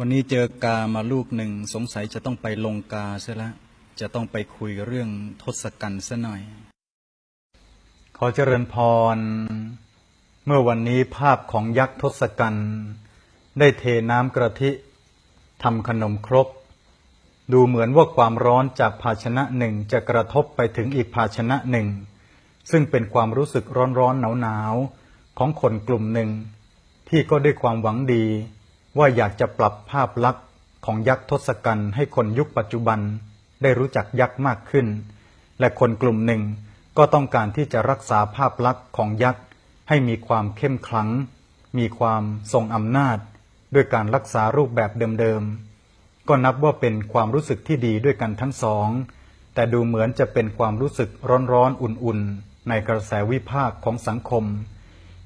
วันนี้เจอกามาลูกหนึ่งสงสัยจะต้องไปลงกาซะแล้วจะต้องไปคุยเรื่องทศกัณฐ์ซะหน่อย ขอเจริญพร เมื่อวันนี้ภาพของยักษ์ทศกัณฐ์ได้เทน้ำกระทิทำขนมครก ดูเหมือนว่าความร้อนจากภาชนะหนึ่งจะกระทบไปถึงอีกภาชนะหนึ่ง ซึ่งเป็นความรู้สึกร้อนๆหนาวๆของคนกลุ่มหนึ่ง ที่ก็ด้วยความหวังดี ว่าอยากจะปรับภาพลักษณ์ของยักษ์ทศกัณฐ์ให้คนยุคปัจจุบันได้รู้จักยักษ์มากขึ้น และคนกลุ่มหนึ่งก็ต้องการที่จะรักษาภาพลักษณ์ของยักษ์ให้มีความเข้มขลัง มีความทรงอำนาจ ด้วยการรักษารูปแบบเดิมๆ ก็นับว่าเป็นความรู้สึกที่ดีด้วยกันทั้งสอง แต่ดูเหมือนจะเป็นความรู้สึกร้อนๆอุ่นๆ ในกระแสวิพากษ์ของสังคม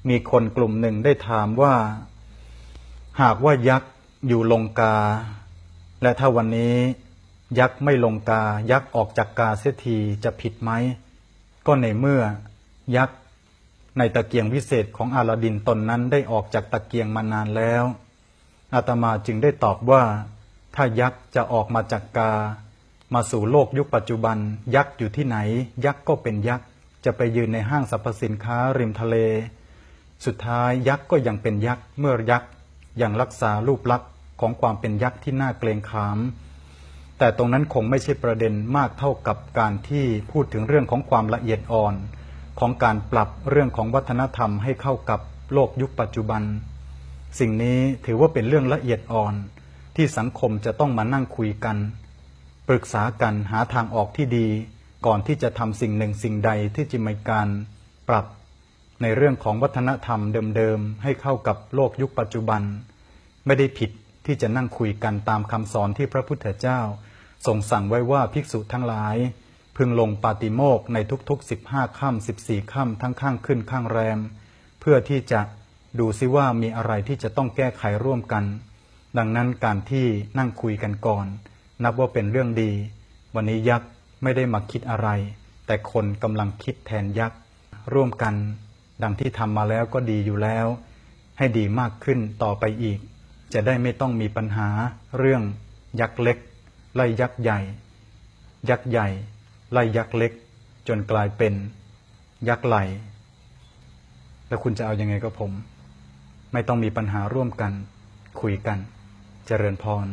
มีคนกลุ่มหนึ่งได้ถามว่า หากว่ายักษ์อยู่ลงกา และถ้าวันนี้ยักษ์ไม่ลงกา ยักษ์ออกจากกาเสียทีจะผิดไหม ก็ในเมื่อ ยักษ์ในตะเกียงวิเศษของอาลาดินตนนั้นได้ออกจากตะเกียงมานานแล้ว อาตมาจึงได้ตอบว่า ถ้ายักษ์จะออกมาจากกา มาสู่โลกยุคปัจจุบัน ยักษ์อยู่ที่ไหน ยักษ์ก็เป็นยักษ์ จะไปยืนในห้างสรรพสินค้าริมทะเล สุดท้ายยักษ์ก็ยังเป็นยักษ์ เมื่อยักษ์ ยังรักษารูปลักษณ์ของความเป็นยักษ์ที่น่าเกรงขาม แต่ตรงนั้นคงไม่ใช่ประเด็นมากเท่ากับการที่พูดถึงเรื่องของความละเอียดอ่อน ของการปรับเรื่องของวัฒนธรรมให้เข้ากับโลกยุคปัจจุบัน สิ่งนี้ถือว่าเป็นเรื่องละเอียดอ่อน ที่สังคมจะต้องมานั่งคุยกัน ปรึกษากันหาทางออกที่ดี ก่อนที่จะทำสิ่งหนึ่งสิ่งใดที่จะมีการปรับ ในเรื่องของวัฒนธรรมเดิมๆ ให้เข้ากับโลกยุคปัจจุบัน ไม่ได้ผิดที่จะนั่งคุยกันตามคำสอนที่พระพุทธเจ้าทรงสั่งไว้ว่าภิกษุทั้งหลาย พึงลงปาติโมกในทุกๆ 15ค่ำ14ค่ำทั้งข้างขึ้นข้างแรม เพื่อที่จะดูซิว่ามีอะไรที่จะต้องแก้ไขร่วมกัน ดังนั้นการที่นั่งคุยกันก่อน นับว่าเป็นเรื่องดี วันนี้ยักษ์ไม่ได้มาคิดอะไร แต่คนกำลังคิดแทนยักษ์ร่วมกัน ดังที่ทำมาแล้วก็ดีอยู่แล้ว ให้ดีมากขึ้นต่อไปอีก จะได้ไม่ต้องมีปัญหาเรื่องยักษ์เล็ก ไล่ยักษ์ใหญ่ ยักษ์ใหญ่ ไล่ยักษ์เล็ก จนกลายเป็นยักษ์ไหลแล้วคุณจะเอาอยัางไงกับผม ไม่ต้องมีปัญหาร่วมกัน คุยกัน เจริญพร